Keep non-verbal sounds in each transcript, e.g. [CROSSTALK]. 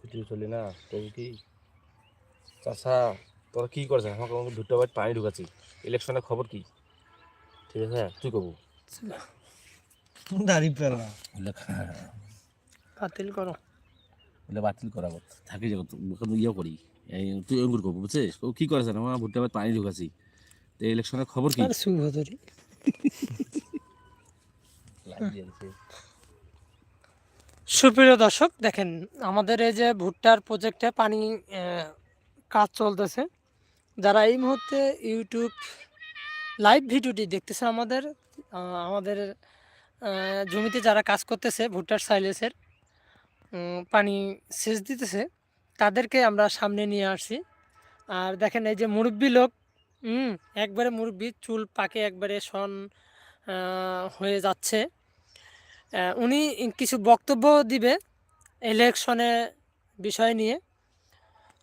Video চলে না তবু কি? চাষা তোরা কি করছিস আমাকে আমাকে দুটো বার পানি ঢুকাচ্ছি ইলেকশনের খবর কি? ঠিক আছে তুই কবু? দাড়ি পেলা। বাতিল করো বলে বাতিল করা থাকি যাব মুখে ইয়ে করি এই তুই অঙ্গুর কবু বুঝছিস ও কি করেছে আমার ভুট্টা বার পানি ঢুকাচ্ছি তো ইলেকশনের খবর কি? সুভদরি লাইট দিয়ে দিছে। সুপ্রিয় দর্শক, দেখেন, আমাদের এই যে ভুট্টার প্রজেক্টে পানি কাজ চলতেছে। যারা এই মুহূর্তে ইউটিউব লাইভ ভিডিওটি দেখতেছে আমাদের আমাদের জমিতে যারা কাজ করতেছে ভুট্টার সাইলেসের পানি সেচ দিতেছে, তাদেরকে আমরা সামনে নিয়ে আসছি। আর দেখেন, এই যে মুরব্বী লোক, হুম, একবারে মুরব্বী, চুল পাকে একবারে সন হয়ে যাচ্ছে। উনি কিছু বক্তব্য দিবে ইলেকশনে বিষয় নিয়ে।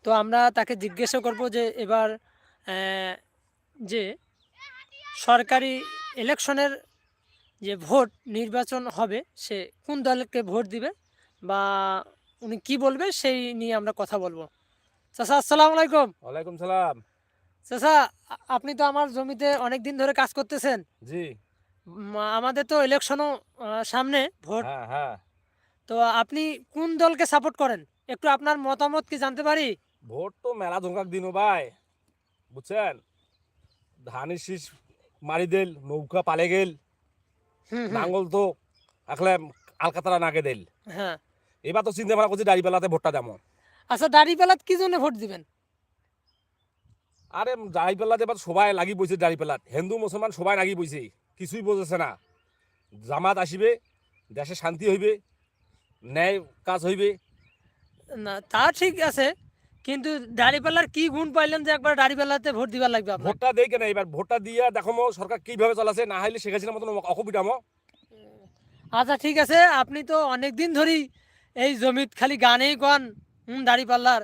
তো আমরা তাকে জিজ্ঞাসা করব যে এবার যে সরকারি ইলেকশনের যে ভোট নির্বাচন হবে সে কোন দলকে ভোট দিবে বা উনি কি বলবে সেই নিয়ে আমরা কথা বলব। চাচা আসসালাম আলাইকুম। ওয়ালাইকুম সালাম। আ- আপনি তো আমার জমিতে অনেক দিন ধরে কাজ করতেছেন। জি। আমাদের তো ইলেকশনও সামনে ভোট। হ্যাঁ হ্যাঁ। তো আপনি কোন দলকে সাপোর্ট করেন? একটু আপনার মতামত কি জানতে পারি? ভোট তো মেলা ধোঁকাক দিন ভাই বুঝছেন? ধানের শীষ মারি দিল নৌকা পালে গেল নাঙ্গল তো আসলে আলকাতারা নাগে দিল। হ্যাঁ। এবার তো চিন্তা ভাবনা করছি দাড়িপাল্লাতে ভোটটা দেবো। আচ্ছা দাড়িপাল্লাত কি জন্য ভোট দিবেন? আরে দাড়িপাল্লাতে এবার সবাই লাগি বইছে দাড়িপাল্লাত। হিন্দু মুসলমান সবাই লাগি বইছে কিছুই বোঝেছে না। জামাত আসিবে দেশে শান্তি হইবে ন্যায় কাজ হইবে। না তা ঠিক আছে কিন্তু দাড়িপাল্লার কি গুণ পাইলেন যে একবার দাড়িপাল্লাতে ভোট দিবার লাগবে ভোটটা দেই কেন এবার ভোটটা দিয়া দেখো মো সরকার কীভাবে চালাছে না হইলে শেখ হাসিনার মতন অসুবিধা মো। আচ্ছা ঠিক আছে আপনি তো অনেক দিন ধরেই এই জমিত খালি গানেই কন হুম দাড়িপাল্লার।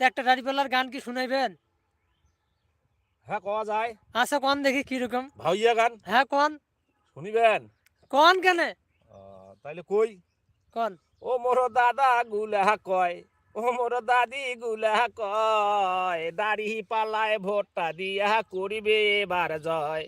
তো একটা দাড়িপাল্লার গান কি শুনাইবেন? হ্যাঁ কওয়া যায়। আচ্ছা কন দেখি কীরকম ভাইয়া গান। হ্যাঁ কন শুনিবেন? কন? কেনে তাইলে কই কন ও মোর দাদা গুলা কয় ও মোর দাদি গুলা কয় দাড়ি পালায় ভোটটা দিয়া করিবে এবার জয়।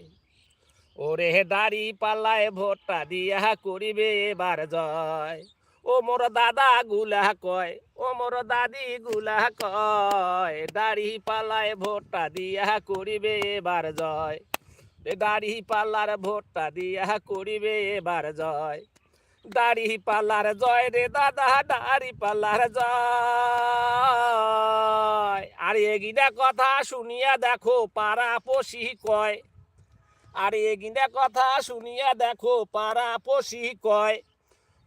ওরে দাড়ি পালায় ভোটটা দিয়া করিবে এবার জয়। ও মোর দাদা গুলা কয়, ও মোর দাদি গুলা কয়, দাড়ি পালায় ভোটটা দিয়া করিবে এবার জয়। দাড়ি পাল্লার ভোটটা দিয়া করিবে এবার জয়। দাড়ি পাল্লার জয় রে দাদা, দাড়ি পাল্লার জয়। আর এগিনা কথা শুনিয়া দেখো পাড়া পশি কয়। আর এগিনা কথা শুনিয়া দেখো পাড়া পশি কয়।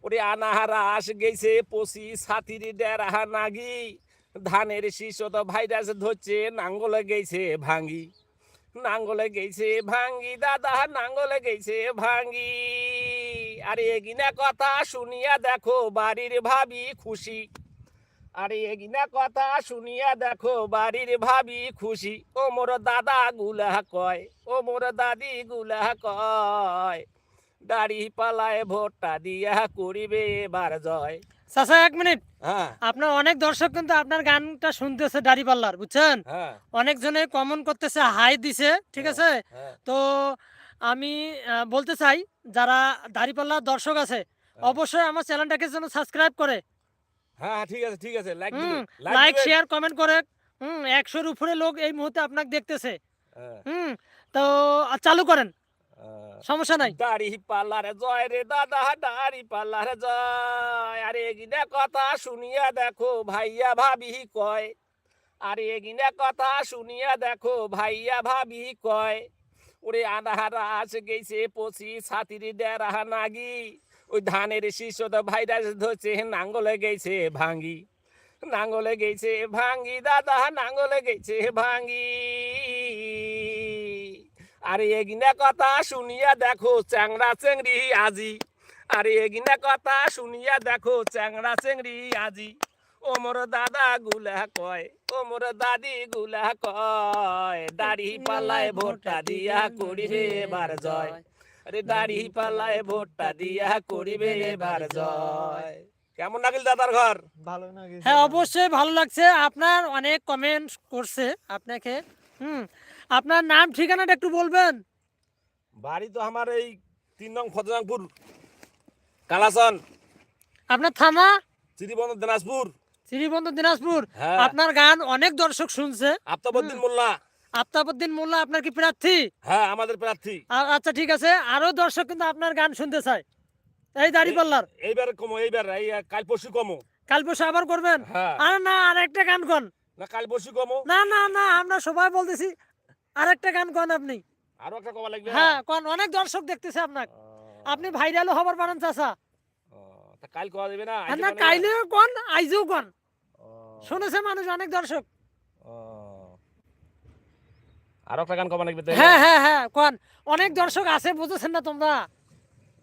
ওরে আনাহারা আস গেছে, পশি সাথির ডেরা নাগি। ধানের শিশত ভাইরাস ধরছে, নাঙ্গলে গেছে ভাঙ্গি। নাঙ্গলে গেছে ভাঙ্গি, দাদা, নাঙ্গলে গেছে ভাঙ্গি। আরে এগিনা কথা শুনিয়া দেখো বাড়ির ভাবি খুশি। আরে এগিনা কথা শুনিয়া দেখো বাড়ির ভাবি খুশি। ও মোর দাদা গুলা কয়, ও মোর দাদি গুলা কয়। দাড়ি পালায় ভোটটা দিয়া করিবে এবার জয়। চাচা এক মিনিট। হ্যাঁ। আপনার অনেক দর্শক কিন্তু আপনার গানটা শুনতেছে দাড়িপাল্লার বুঝছেন? হ্যাঁ। অনেকজনে কমন করতেছে হাই দিছে ঠিক আছে? হ্যাঁ। তো আমি বলতে চাই যারা দাড়িপাল্লার দর্শক আছে অবশ্যই আমার চ্যানেলটাকে যেন সাবস্ক্রাইব করে। হ্যাঁ ঠিক আছে ঠিক আছে লাইক লাইক শেয়ার কমেন্ট করে হুম একশোর উপরে লোক এই মুহূর্তে আপনাকে দেখতেছে। হুম তো চালু করেন। সমস্যা নাই। দাড়ি পাল্লার জয় রে দাদা দাড়ি পাল্লার জয়। আরে এগিনা কথা শুনিয়া দেখো ভাইয়া ভাবি কয়। আরে এগিনা কথা শুনিয়া দেখো ভাইয়া ভাবি কয়। ওরে আনাহারা আস গেছে পচি ছাতির ডেরা নাগি ওই ধানের শিশদ ভাইরাস ধরছে নাঙ্গলে গেছে ভাঙ্গি। নাঙ্গলে গেছে ভাঙ্গি দাদা নাঙ্গলে গেছে ভাঙ্গি। আরে এগিনা কথা শুনিয়া দেখো চ্যাংড়া চেংড়ি আজি। আরে এগিনা কথা শুনিয়া দেখো চ্যাংড়া চেংড়ি আজি। ও মোর দাদা গুলা কয় ও মোর দাদি গুলা কয় দাড়ি পাল্লায় ভোটটা দিয়া করিবে এবার জয়। আরে দাড়ি পাল্লায় ভোটটা দিয়া করিবে এবার জয়। কেমন লাগিল দাদার ঘর? ভালো গেছে হ্যাঁ অবশ্যই ভালো লাগছে। আপনার অনেক কমেন্ট করছে আপনাকে। হুম আপনার নাম ঠিকানাটা একটু বলবেন? বাড়ি তো আমার এই তিন নং ফতেজাংপুর কালাসন। আপনার থানা? শ্রীবন্ধ দিনাজপুর। শ্রীবন্ধু দিনাজপুর। হ্যাঁ। আপনার গান অনেক দর্শক শুনছে। আফতাবুদ্দিন মোল্লা। আফতাবুদ্দিন মোল্লা আপনার কি প্রার্থী? হ্যাঁ আমাদের প্রার্থী। আচ্ছা ঠিক আছে। আরও দর্শক কিন্তু আপনার গান শুনতে চায়। এই দাড়িপাল্লার এইবার কমো এইবার এই কাল পরশু কমো। কাল পরশু আবার করবেন? হ্যাঁ। আর না আর একটা গান কন। না কাল পরশু কমো। না না না আমরা সবাই বলতেছি আর একটা গান কন আপনি। আরও একটা কমা লাগবে? হ্যাঁ কন অনেক দর্শক দেখতেছে আপনার ও, আপনি ভাইরালও হবার পারেন চাচা। ও, তা কাল কওয়া যাবে না? না? কাইলেও কন আইজও কন। শুনেছে মানুষ অনেক দর্শক। আরও একটা গান কমা লাগবে হ্যাঁ হ্যাঁ হ্যাঁ কন। অনেক দর্শক আছে বুঝেছেন না তোমরা?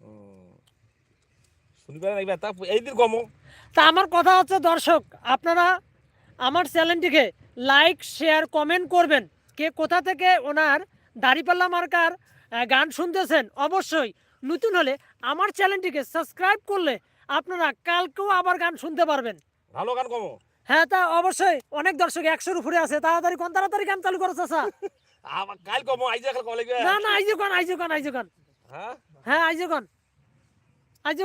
হুম। শুনবে লাগবে তা এই দিন কমো। তা আমার কথা হচ্ছে দর্শক আপনারা আমার চ্যানেলটিকে লাইক শেয়ার কমেন্ট করবেন। কে কোথা থেকে ওনার দাড়িপাল্লা মার্কার গান শুনতেছেন? অবশ্যই নতুন হলে আমার চ্যানেলটিকে সাবস্ক্রাইব করলে আপনারা কালকেও আবার গান শুনতে পারবেন। ভালো গান কমো হ্যাঁ তা অবশ্যই অনেক দর্শক একশোর উপরে আছে। তাড়াতাড়ি কোন তাড়াতাড়ি গান চালু করো চাচা। [LAUGHS] আবার কাল কমো আইজা কাল কমা না না আইজো আইজো আইজো হ্যাঁ? হ্যাঁ আইজো আইজো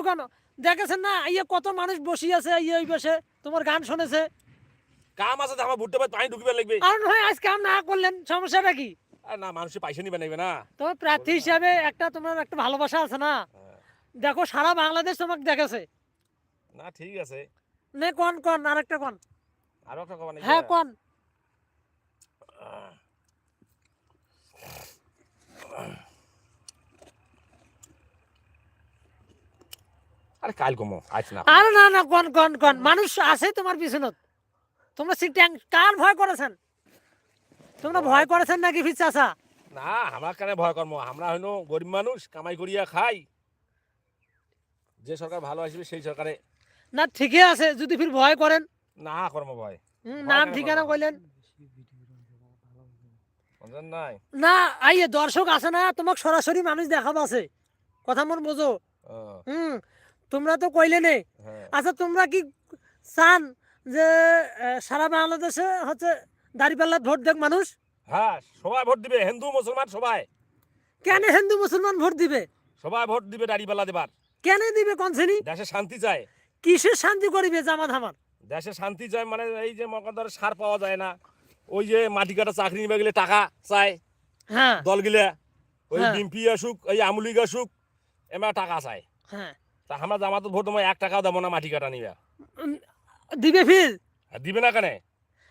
দেখেছেন না ইয়ে কত মানুষ বসি আছে ইয়ে ওই বসে। তোমার গান শুনেছে। কাম আছে আমার ভুট্টে পানি ঢুকবে লাগবে। আর নয় আজকে আম না করলেন সমস্যাটা কি? আর না পয়সা নিবে না প্রার্থী হিসাবে একটা তোমার একটা ভালোবাসা আছে না? হ্যাঁ। দেখো সারা বাংলাদেশ তোমাকে দেখেছে। না ঠিক আছে। নে কন কন আরেকটা কন? আরও একটা কমা লাগবে হ্যাঁ কন? আরে কাল কমো আজ না। আরে না না কন কন কন? মানুষ আছে তোমার পিছনত। তোমরা সিট্যাং কার ভয় করেছেন? তোমরা ভয় করেছেন নাকি না আমার কেন ভয় কর্ম। আমরা হইনো গরিব মানুষ কামাই করিয়া খাই। যে সরকার ভালো আসবে সেই সরকারে। না ঠিকই আছে যদি ফির ভয় করেন। না কর্ম ভয়। নাম ঠিকানা কইলেন। না আইয়ে দর্শক আছে না তোমাকে সরাসরি মানুষ দেখাবো আছে। কথা মন বোঝো। হুম তোমরা তো কইলে নে। হ্যাঁ। আচ্ছা তোমরা কি চান যে সারা বাংলাদেশে হচ্ছে দাঁড়িপাল্লা ভোট দেখ মানুষ। হ্যাঁ সবাই ভোট দিবে হিন্দু মুসলমান সবাই। কেন হিন্দু মুসলমান ভোট দিবে? সবাই ভোট দিবে দাড়িপাল্লা দেবার। কেন দিবে কোন শ্রেণি? দেশে শান্তি চায় কিসের শান্তি করিবে জামা ধামার দেশে শান্তি চায় মানে এই যে মকাদার সার পাওয়া যায় না। ওই যে মাটি কাটা চাকরি নিবে গেলে টাকা চায় হ্যাঁ। দল গিলে ওই হ্যাঁ। বিম্পি আসুক ওই আমুলিগ আসুক এমা টাকা চায় হ্যাঁ। তা আমরা জামাত ভোট দেবো এক টাকাও দেবো না মাটি কাটা নিবে। দিবে ফির। দিবে না কেন?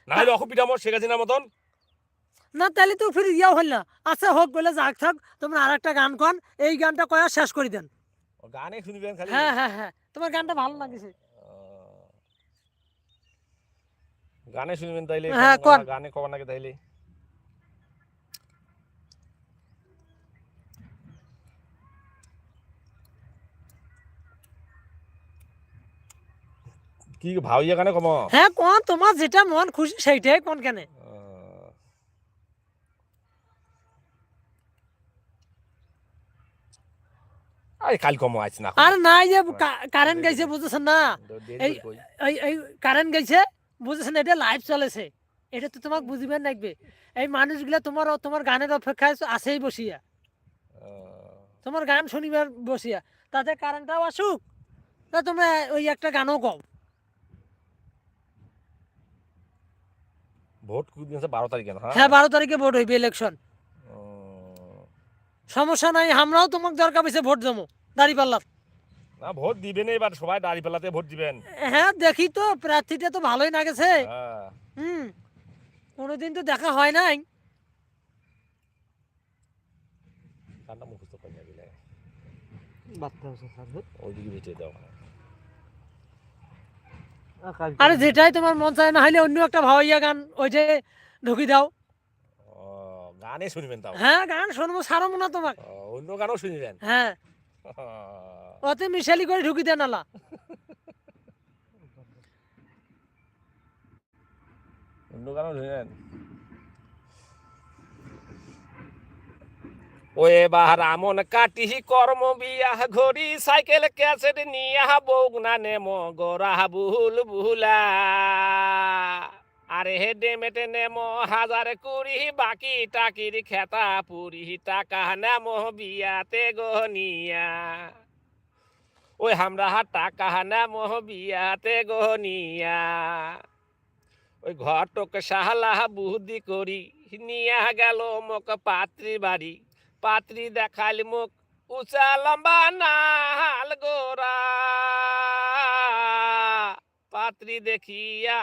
না হলে অসুবিধা মো শেখ হাসিনার মতন? না তাহলে তো ফির ইয়াও হল না। আচ্ছা হোক বলে যাক থাক তোমরা আর একটা গান কন এই গানটা কয়া শেষ করে দেন। গানে শুনবেন খালি। হ্যাঁ হ্যাঁ হ্যাঁ তোমার গানটা ভালো লাগছে। গানে শুনবেন তাইলে হ্যাঁ, গানে কবার নাকি তাইলে। কি ভাবিয়া গানে কম? হ্যাঁ কোন তোমার যেটা মন খুশি সেইটাই কোন কেন? আরে কাল কম আইছ না আর না এই কারেন্ট গেছে বুঝতেছেন না? এই এই কারেন্ট গেছে বুঝেছেন এটা লাইভ চলেছে। এটা তো তোমাকে বুঝিবেন লাগবে এই মানুষগুলা তোমার তোমার গানের অপেক্ষায় আছেই বসিয়া। তোমার গান শুনিবার বসিয়া। তাতে কারেন্টটাও আসুক তা তোমরা ওই একটা গানও কও ভোট কোনদিন আছে বারো তারিখে না হ্যাঁ? বারো তারিখে ভোট হইবে ইলেকশন সমস্যা নাই আমরাও তোমাকে দরকার পেয়েছে ভোট দেবো দাঁড়ি পাল্লার না ভোট দিবেন এবার সবাই দাড়ি পেলাতে ভোট দিবেন। হ্যাঁ দেখি তো প্রার্থীটা তো ভালোই না গেছে হ্যাঁ। হুম কোনোদিন তো দেখা হয় নাই। গানটা মুখস্থ করে ওইদিকে বেঁচে দাও। আরে যেটাই তোমার মন চায় না হলে অন্য একটা ভাওয়াইয়া গান ওই যে ঢুকি দাও। গানে শুনবেন তাও? হ্যাঁ গান শুনব সারবো না তোমাকে। অন্য গানও শুনবেন? হ্যাঁ। অতে মিশালি করে ঢুকি দেন আলা অন্য গানও শুনবেন? ও এবার আমন কাটি কর্ম বিয়া ঘড়ি, সাইকেল ক্যাসেট নিয়া বৌগনা নেমো গোরা বুল বুলা আরে হে ডেমেটে নেমো, হাজার কুড়ি বাকি টাকির খেতা পুরি টাকা নেমো বিয়াতে গনিয়া ওই আমরা টাকা নেমো বিয়াতে গনিয়া ওই ঘটক সাহলা বুদ্ধি করি নিয়ে গেল মোক পাত্রী বাড়ি। পাত্রী দেখাল মুখ, উঁচা লম্বা নাল গোরা পাত্রী দেখিয়া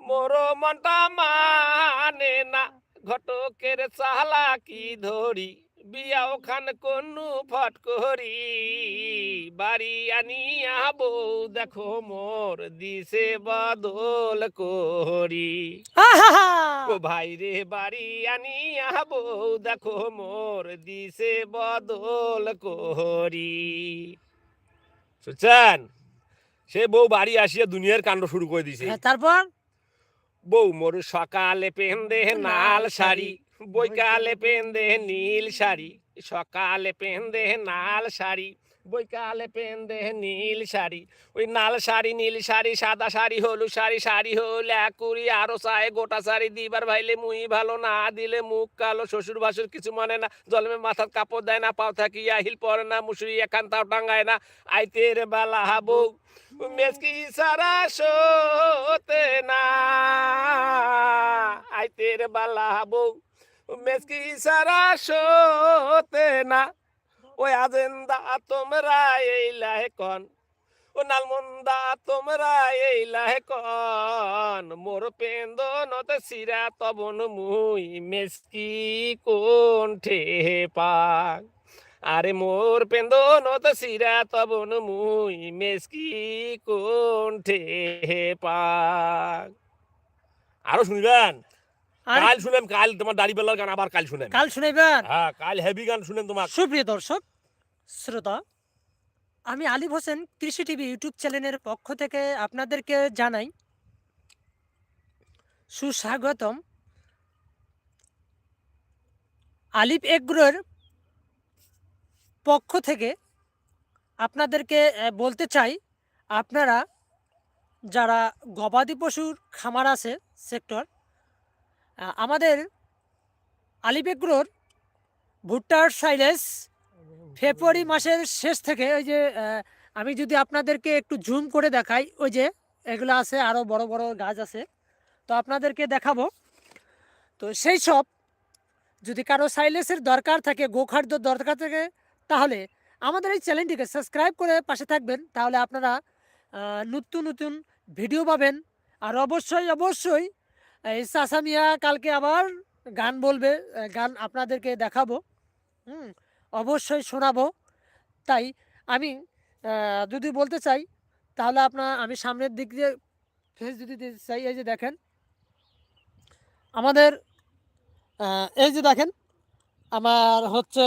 মোর মনটা মানে না, ঘটকের চালা কি ধরি? বিয়া ওখান কন্নু ফট করি বাড়ি আনিয়া বউ দেখো মোর দিছে বদল করি! ও ভাই রে বাড়ি আনিয়া বউ দেখো মোর দিছে বদল করি। শুনছেন? সে বউ বাড়ি আসিয়া দুনিয়ার কাণ্ড শুরু করে দিছে। হ্যাঁ, তারপর? বউ মোর সকালে পেন্দে নাল শাড়ি। বৈকালে পেন্দে নীল শাড়ি সকালে পেন্দে নাল শাড়ি বৈকালে পেন্দে নীল শাড়ি। ওই নাল শাড়ি নীল শাড়ি সাদা শাড়ি হলুদ শাড়ি শাড়ি হল এক কুড়ি আরও চায় গোটা শাড়ি দিবার ভাইলে মুই ভালো না দিলে মুখ কালো শ্বশুর ভাসুর কিছু মানে না জলমে মাথার কাপড় দেয় না পাও থাকি আহিল পরে না মুসুরি এখান তাও টাঙ্গায় না আইতের বেলা বউ মেসকি সারা সোতে না আইতের বালা বউ মেসকি সারা সোতে না। ওই আজেন্দা তোমরা এই লাহে কন ও নালমন্দা তোমরা এই লাহে কন মোর পেন্দ নতে সিরা তবন মুই মেসকি কোন ঠে পাক আরে মোর পেন্দ নত সিরা তবন মুই মেসকি কোন ঠে পাক আরও শুনবেন? কাল শুনেন কাল তোমার দাড়ি বেলার গান আবার কাল শুনেন কাল শুনাইবেন? হ্যাঁ কাল হেভি গান শুনেন তোমার সুপ্রিয় দর্শক শ্রোতা আমি আলিফ হোসেন কৃষি টিভি ইউটিউব চ্যানেলের পক্ষ থেকে আপনাদেরকে জানাই সুস্বাগতম। আলিফ এগ্রোর পক্ষ থেকে আপনাদেরকে বলতে চাই আপনারা যারা গবাদি পশুর খামার আছে সেক্টর আমাদের আলিফ এগ্রোর ভুট্টার সাইলেস ফেব্রুয়ারি মাসের শেষ থেকে ওই যে আমি যদি আপনাদেরকে একটু জুম করে দেখাই, ওই যে এগুলো আছে আরও বড় বড় গাছ আছে, তো আপনাদেরকে দেখাবো। তো সেই সব যদি কারও সাইলেসের দরকার থাকে, গোখাদ্য দরকার থাকে, তাহলে আমাদের এই চ্যানেলটিকে সাবস্ক্রাইব করে পাশে থাকবেন, তাহলে আপনারা নতুন নতুন ভিডিও পাবেন। আর অবশ্যই অবশ্যই এই সাসামিয়া কালকে আবার গান বলবে গান আপনাদেরকে দেখাবো, হুম, অবশ্যই শোনাবো। তাই আমি যদি বলতে চাই, তাহলে আপনার, আমি সামনের দিক দিয়ে ফেস যদি দিতে চাই, এই যে দেখেন, আমাদের এই যে দেখেন, আমার হচ্ছে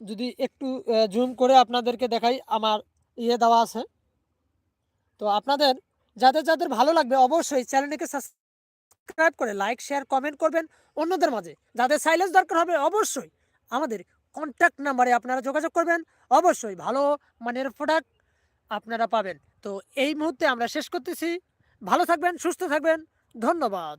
যদি একটু জুম করে আপনাদেরকে দেখাই, আমার ইয়ে দেওয়া আছে। তো আপনাদের যাদের যাদের ভালো লাগবে অবশ্যই চ্যানেলটিকে সাবস্ক্রাইব করে লাইক, শেয়ার, কমেন্ট করবেন অন্যদের মাঝে। যাদের সাইলেন্স দরকার হবে অবশ্যই আমাদের কন্ট্যাক্ট নাম্বারে আপনারা যোগাযোগ করবেন। অবশ্যই ভালো মানের প্রোডাক্ট আপনারা পাবেন। তো এই মুহূর্তে আমরা শেষ করতেছি। ভালো থাকবেন, সুস্থ থাকবেন। ধন্যবাদ।